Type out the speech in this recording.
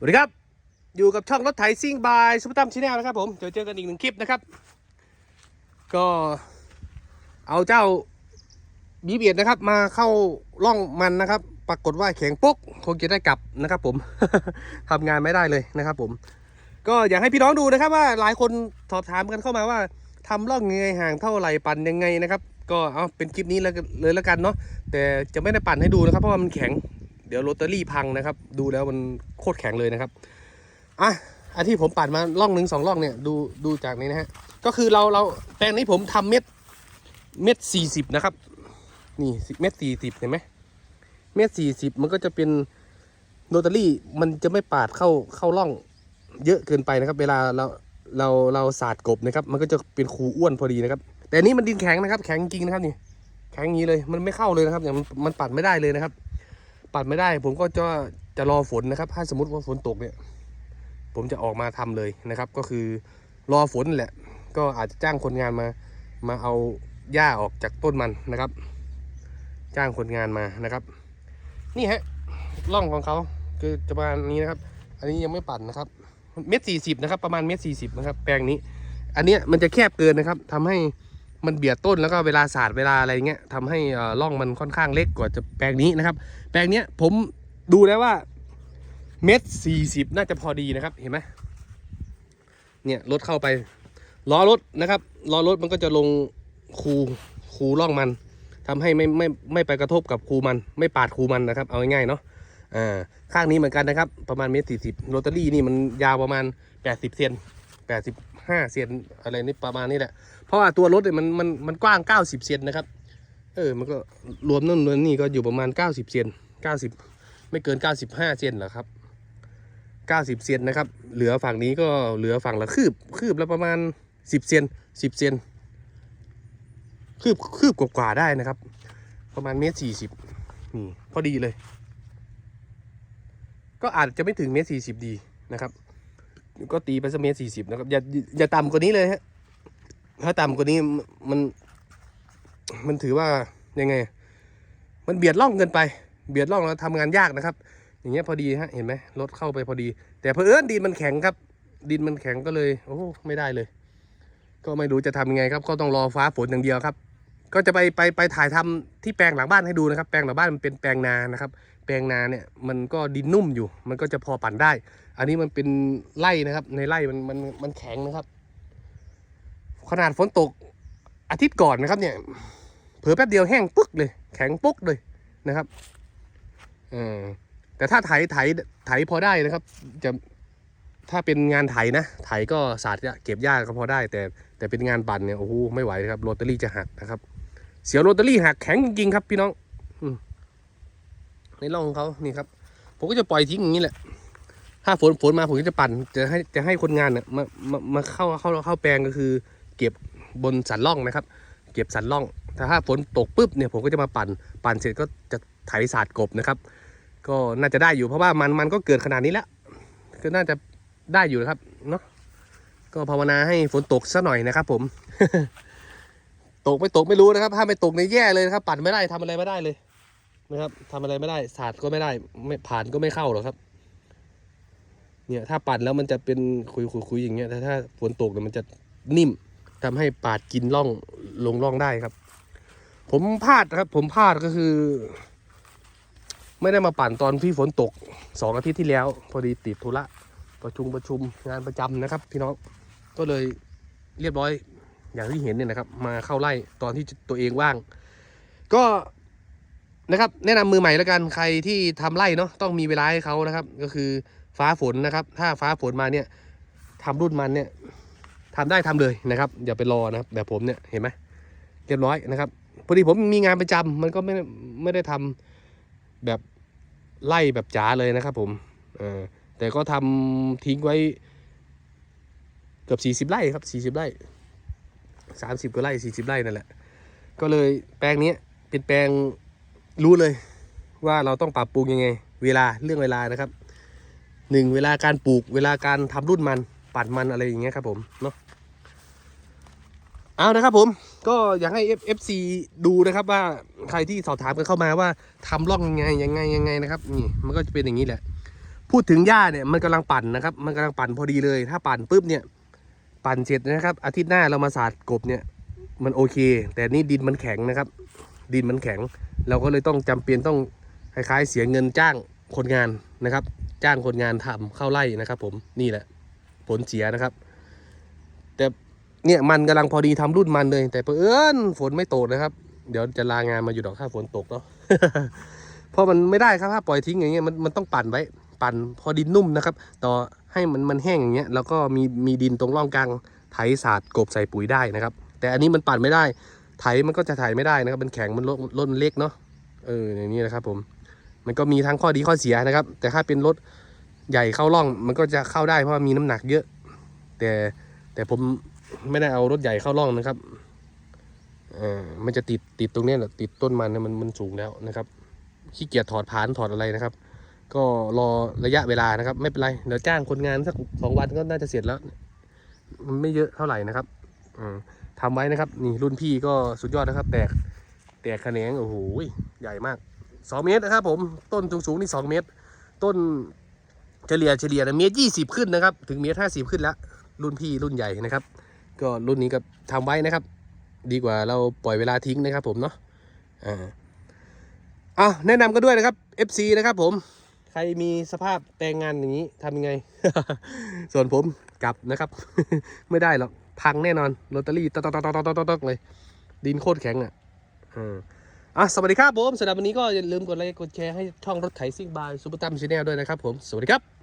สวัสดีครับ อยู่กับช่องรถไถซิ่งบายซุปเปอร์ตัมชาแนลนะครับผมเจอเจอกันอีกหนึ่งคลิปนะครับ ก็เอาเจ้าบีเบียดนะครับ มาเข้าร่องมันนะครับ ปรากฏว่าแข็งปุ๊กคงจะได้กลับนะครับ ผมทำงานไม่ได้เลยนะครับ ผม ก็อยากให้พี่น้องดูนะครับ ว่าหลายคนสอบถามกันเข้ามาว่าทำร่องยังไงห่างเท่าไหร่ปั่นยังไงนะครับ ก็เอาเป็นคลิปนี้แล้วกันเลยแล้วกันเนาะแต่จะไม่ได้ปั่นให้ดูนะครับ เพราะว่ามันแข็ง เดี๋ยวโรตารี่พังนะครับ ดูแล้วมันโคตรแข็งเลยนะครับอะอันที่ผมปั่นมาล่องหนึ่งสองล่องเนี่ยดูดูจากนี้นะฮะก็คือเราเราแปลงนี้ผมทำเม็ดเม็ดสี่สิบนะครับ นี่เม็ดสี่สิบเห็นไหมเม็ดสี่สิบมันก็จะเป็นโรตารี่มันจะไม่ปาดเข้าเข้าร่องเยอะเกินไปนะครับ เวลาเราเราเราสาดกบนะครับ มันก็จะเป็นคูอ้วนพอดีนะครับ แต่อันนี้มันดินแข็งนะครับ แข็งจริงนะครับนี่แข็งอย่างนี้เลยมันไม่เข้าเลยนะครับอย่างมันมันปัดไม่ได้เลยนะครับ ปัดไม่ได้ผมก็จะจะรอฝนนะครับ ถ้าสมมติว่าฝนตกเนี่ย ผมจะออกมาทำเลยนะครับ ก็คือรอฝนแหละ ก็อาจจะจ้างคนงานมามาเอาหญ้าออกจากต้นมันนะครับ จ้างคนงานมานะครับ นี่ฮะร่องของเขาคือจะประมาณนี้นะครับ อันนี้ยังไม่ปั่นนะครับเม็ดสี่สิบนะครับ ประมาณเม็ดสี่สิบนะครับ แปลงนี้ อันนี้มันจะแคบเกินนะครับทำให้ มันเบียดต้นแล้วก็เวลาศาสาดเวลาอะไรเงี้ยทำให้อ่อร่องมันค่อนข้างเล็กกว่าจะแปลงนี้นะครับ แปลงเนี้ยผมดูแล้วว่าเม็ดสี่สิบน่าจะพอดีนะครับเห็นไหมเนี่ยรถเข้าไปล้อรถนะครับล้อรถมันก็จะลงคูคูร่องมันทำให้ไม่ไม่ไม่ไปกระทบกับคูมัน ไม่ปาดคูมันนะครับ เอาง่ายๆเนาะอ่าข้างนี้เหมือนกันนะครับ ประมาณเมตรสี่สิบโรตารี่นี่มันยาวประมาณแปดสิบเซนแปดสิบห้าเซนอะไรนี่ประมาณนี้แหละ เพราะว่าตัวรถเนี่ยมันมันมันกว้างเก้าสิบเซนนะครับ เออมันก็รวมนู่นรวมนี่ก็อยู่ประมาณเก้าสิบเซนเก้าสิบไม่เกินเก้าสิบห้าเซนหรอครับ90เซนนะครับ เหลือฝั่งนี้ก็เหลือฝั่งละคืบคืบละประมาณ10เซน10เซนคืบคืบกว่าๆได้นะครับ ประมาณเมตรสี่สิบนี่พอดีเลย ก็อาจจะไม่ถึงเมตรสี่สิบดีนะครับ ก็ตีไปสักเมตรสี่สิบนะครับอย่าอย่าต่ำกว่านี้เลยฮะ ถ้าต่ำกว่านี้มันมันถือว่ายังไง มันเบียดร่องเกินไป เบียดร่องแล้วทำงานยากนะครับ อย่างเงี้ยพอดีฮะ เห็นไหมรถเข้าไปพอดี แต่เพอเอิญดินมันแข็งครับ ดินมันแข็งก็เลย โอ้ไม่ได้เลย ก็ไม่รู้จะทำยังไงครับ ก็ต้องรอฟ้าฝนอย่างเดียวครับ ก็จะไปไปไปถ่ายทำที่แปลงหลังบ้านให้ดูนะครับ แปลงหลังบ้านมันเป็นแปลงนานะครับ แปลงนาเนี่ยมันก็ดินนุ่มอยู่ มันก็จะพอปั่นได้ อันนี้มันเป็นไร่นะครับ ในไร่มันมันมันแข็งนะครับ ขนาดฝนตกอาทิตย์ก่อนนะครับเนี่ย เผลอแป๊บเดียวแห้งปึ๊กเลย แข็งปุ๊กเลยนะครับอแต่ถ้าไถไถไถพอได้นะครับ จะถ้าเป็นงานไถนะ ไถก็สาดเก็บหญ้าก็พอได้ แต่แต่เป็นงานปั่นเนี่ยโอ้โหไม่ไหวครับโรตารี่จะหักนะครับ เสียวโรตารี่หักแข็งจริงๆครับ พี่น้องอในร่องของเขานี่ครับ ผมก็จะปล่อยทิ้งอย่างนี้แหละ ถ้าฝนฝนมาผมก็จะปั่น จะให้จะให้คนงานเนี่ยมามามาเข้าเข้าเข้าแปลงก็คือ เก็บบนสันร่องนะครับ เก็บสันร่อง แต่ถ้าฝนตกปุ๊บเนี่ยผมก็จะมาปั่น ปั่นเสร็จก็จะไถสาดกบนะครับ ก็น่าจะได้อยู่เพราะว่ามันมันก็เกิดขนาดนี้แล้วก็น่าจะได้อยู่นะครับเนาะก็ภาวนาให้ฝนตกสักหน่อยนะครับ ผม ตกไม่ตกไม่รู้นะครับ ถ้าไม่ตกในแย่เลยนะครับ ปั่นไม่ได้ทำอะไรไม่ได้เลยนะครับทำอะไรไม่ได้สาดก็ไม่ได้ไม่ผ่านก็ไม่เข้าหรอกครับ เนี่ยถ้าปั่นแล้วมันจะเป็นคุยคุยคุยอย่างเงี้ยแต่ถ้าฝนตกเนี่ยมันจะนิ่ม ทำให้ปาดกินร่องลงร่องได้ครับ ผมพลาดครับ ผมพลาดก็คือ ไม่ได้มาปั่นตอนที่ฝนตกสองอาทิตย์ที่แล้ว พอดีติดธุระประชุมประชุมงานประจำนะครับ พี่น้องก็เลยเรียบร้อยอย่างที่เห็นเนี่ยนะครับ มาเข้าไล่ตอนที่ตัวเองว่าง ก็นะครับ แนะนำมือใหม่แล้วกันใครที่ทำไร่เนาะต้องมีเวลาให้เขานะครับ ก็คือฟ้าฝนนะครับ ถ้าฟ้าฝนมาเนี่ยทำรุ่นมันเนี่ย ทำได้ทำเลยนะครับ อย่าไปรอนะครับแบบผมเนี่ยเห็นไหมเรียบร้อยนะครับพอดีผมมีงานประจำมันก็ไม่ไม่ได้ทำแบบไล่แบบจ๋าเลยนะครับ ผมเออแต่ก็ทำทิ้งไว้เกือบสี่สิบไร่ครับสี่สิบไร่สามสิบกว่าไร่สี่สิบไร่นั่นแหละ ก็เลยแปลงนี้เป็นแปลงรู้เลยว่าเราต้องปรับปรุงยังไง เวลาเรื่องเวลานะครับหนึ่งเวลาการปลูกเวลาการทำรุ่นมันปัดมันอะไรอย่างเงี้ยครับผมเนาะ เอานะครับผมก็อยากให้ F FC ดูนะครับว่าใครที่สอบถามกันเข้ามาว่าทำร่องยังไงยังไงยังไงนะครับนี่มันก็จะเป็นอย่างนี้แหละ พูดถึงหญ้าเนี่ยมันกำลังปั่นนะครับ มันกำลังปั่นพอดีเลย ถ้าปั่นปุ๊บเนี่ย ปั่นเสร็จนะครับ อาทิตย์หน้าเรามาสาดกบเนี่ย มันโอเค แต่นี่ดินมันแข็งนะครับ ดินมันแข็ง เราก็เลยต้องจำเป็นต้องคล้ายๆ เสียเงินจ้างคนงานนะครับ จ้างคนงานทำเข้าไร่นะครับ ผมนี่แหละ ผลเสียนะครับ แต่ เนี่ยมันกำลังพอดีทำรุ่นมันเลย แต่เผอิญฝนไม่ตกนะครับ เดี๋ยวจะลางานมาอยู่ดอกถ้าฝนตกเนาะเพราะมันไม่ได้ครับถ้าปล่อยทิ้งอย่างเงี้ยมันมันต้องปั่นไว้ปั่นพอดินนุ่มนะครับ ต่อให้มันมันแห้งอย่างเงี้ยแล้วก็มีมีดินตรงร่องกลางไถศาสตร์กบใส่ปุ๋ยได้นะครับ แต่อันนี้มันปั่นไม่ได้ ไถมันก็จะไถไม่ได้นะครับมันแข็งมันรถรถมันเล็กเนาะเอออย่างนี้นะครับ ผม มันก็มีทั้งข้อดีข้อเสียนะครับ แต่ถ้าเป็นรถใหญ่เข้าร่องมันก็จะเข้าได้เพราะว่ามีน้ำหนักเยอะ แต่แต่ผม ไม่ได้เอารถใหญ่เข้าร่องนะครับเออมันจะติดติดตรงนี้แหละติดต้นมันนะมันมันสูงแล้วนะครับขี้เกียจถอดผานถอดอะไรนะครับ ก็รอระยะเวลานะครับ ไม่เป็นไรเดี๋ยวจ้างคนงานสักสองวันก็น่าจะเสร็จแล้ว มันไม่เยอะเท่าไหร่นะครับอืมทำไว้นะครับ นี่รุ่นพี่ก็สุดยอดนะครับ แตกแตกแขนงโอ้โหใหญ่มากสองเมตรนะครับ ผมต้นสูงสูงนี่สองเมตร ต้นเฉลี่ยเฉลี่ยนะเมตรยี่สิบขึ้นนะครับ ถึงเมตรห้าสิบขึ้นแล้ว รุ่นพี่รุ่นใหญ่นะครับ ก็รุ่นนี้ก็ทำไว้นะครับ ดีกว่าเราปล่อยเวลาทิ้งนะครับ ผมเนาะอ่าอะแนะนำกันด้วยนะครับ FC นะครับ ผมใครมีสภาพแปลงงานอย่างนี้ทำยังไง ส่วนผมกลับนะครับ ไม่ได้หรอกพังแน่นอนลอตเตอรี่ตอกต๊อกตอกตอกต๊อกต๊อกเลย ดินโคตรแข็งอะอะสวัสดีครับผมสำหรับวันนี้ก็อย่าลืมกดไลค์กดแชร์ให้ช่องรถไถซิ่งบายซูเปอร์ตัมชาแนลด้วยนะครับผม สวัสดีครับ